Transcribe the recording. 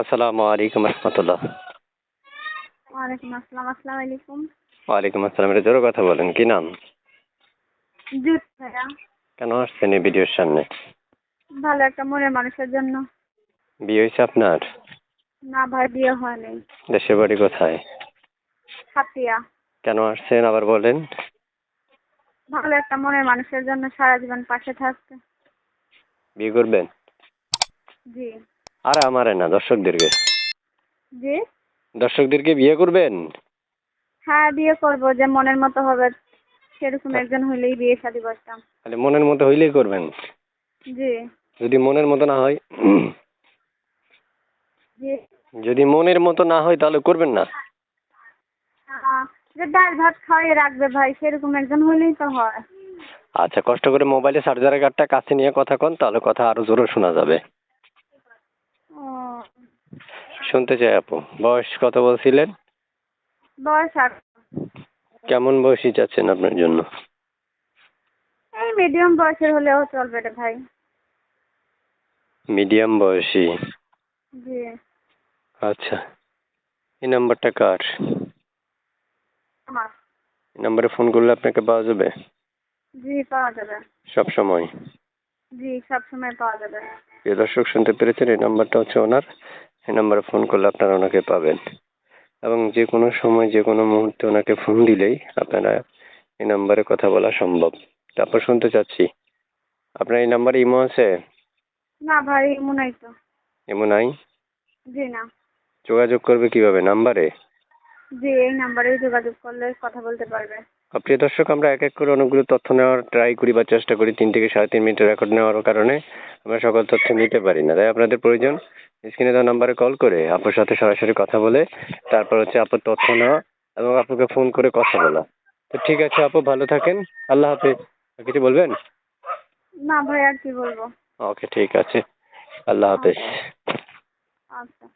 আসসালামু আলাইকুম রহমতুল্লাহ। ওয়ালাইকুম আসসালাম আসসালামু আলাইকুম। ওয়ালাইকুম আসসালাম এটা জোরে কথা বলেন কি নাম? ভাইয়া। কেন আসছেন এই ভিডিওর সামনে? ভালো একটা মনের মানুষের জন্য। বিয়ে হয়েছে আপনার? না ভাই বিয়ে হয়নি দেশের বাড়ি কোথায়? সাতিয়া কেন আসছেন আবার বলেন। ভালো একটা মনের মানুষের জন্য সারা জীবন পাশে থাকতে। বিয়ে করবেন? জি। আর আমারে না দর্শকদেরকে। জি? দর্শকদেরকে বিয়ে করবেন? হ্যাঁ বিয়ে করব যে মনের মতো হবে। সেরকম একজন হইলেই বিয়ে শাদী করতাম। তাহলে মনের মতো হইলেই করবেন? জি। যদি মনের মতো না হয় জি। যদি মনের মতো না হয় তাহলে করবেন না? যে ডাল ভাত খাওয়াই রাখবে ভাই সেরকম একজন হইলেই তো হয়। আচ্ছা কষ্ট করে মোবাইলে চার্জারের কার্ডটা কাছে নিয়ে কথা কন তাহলে কথা আরও জোরে শোনা যাবে। শুনতে চাই আপু। বয়স কত বলছিলেন? বয়স আর কেমন বয়সী চাচ্ছেন আপনার জন্য? এই মিডিয়াম বয়সের হলেও চলবে রে ভাই। মিডিয়াম বয়সী। জি। আচ্ছা। এই নাম্বারটা কার? আমার। এই নাম্বারে ফোন করলে আপনাকে পাওয়া যাবে? জি পাওয়া যাবে। সব সময় জি সবসময় পাওয়া যাবে। প্রিয় দর্শক শুনতে পেরেছেন এই নাম্বারটা হচ্ছে ওনার। এই নাম্বারে ফোন করলে আপনারা ওনাকে পাবেন। এবং যে কোনো সময় যে কোনো মুহূর্তে ওনাকে ফোন দিলেই আপনারা এই নাম্বারে কথা বলা সম্ভব। তারপর শুনতে চাচ্ছি আপনার এই নাম্বারে ইমো আছে? না ভাই মনে হয় তো। ইমো নাই? জি না। যোগাযোগ করবে কীভাবে? নাম্বারে? জি এই নাম্বারে যোগাযোগ করলে কথা বলতে পারবে। প্রিয় দর্শক আমরা এক এক করে অনেকগুলো তথ্য নেওয়ার ট্রাই করি বা চেষ্টা করি তিন থেকে সাড়ে তিন মিনিটের রেকর্ড নেওয়ার কারণে আমরা সকল তথ্য নিতে পারি না। তাই আপনাদের প্রয়োজন স্ক্রিনে দেওয়া নাম্বারে কল করে আপুর সাথে সরাসরি কথা বলে তারপর হচ্ছে আপুর তথ্য নেওয়া এবং আপুকে ফোন করে কথা বলা। তো ঠিক আছে আপু ভালো থাকেন। আল্লাহ হাফেজ। আর কিছু বলবেন? না ভাই আর কি বলব? ওকে ঠিক আছে। আল্লাহ হাফেজ। আচ্ছা।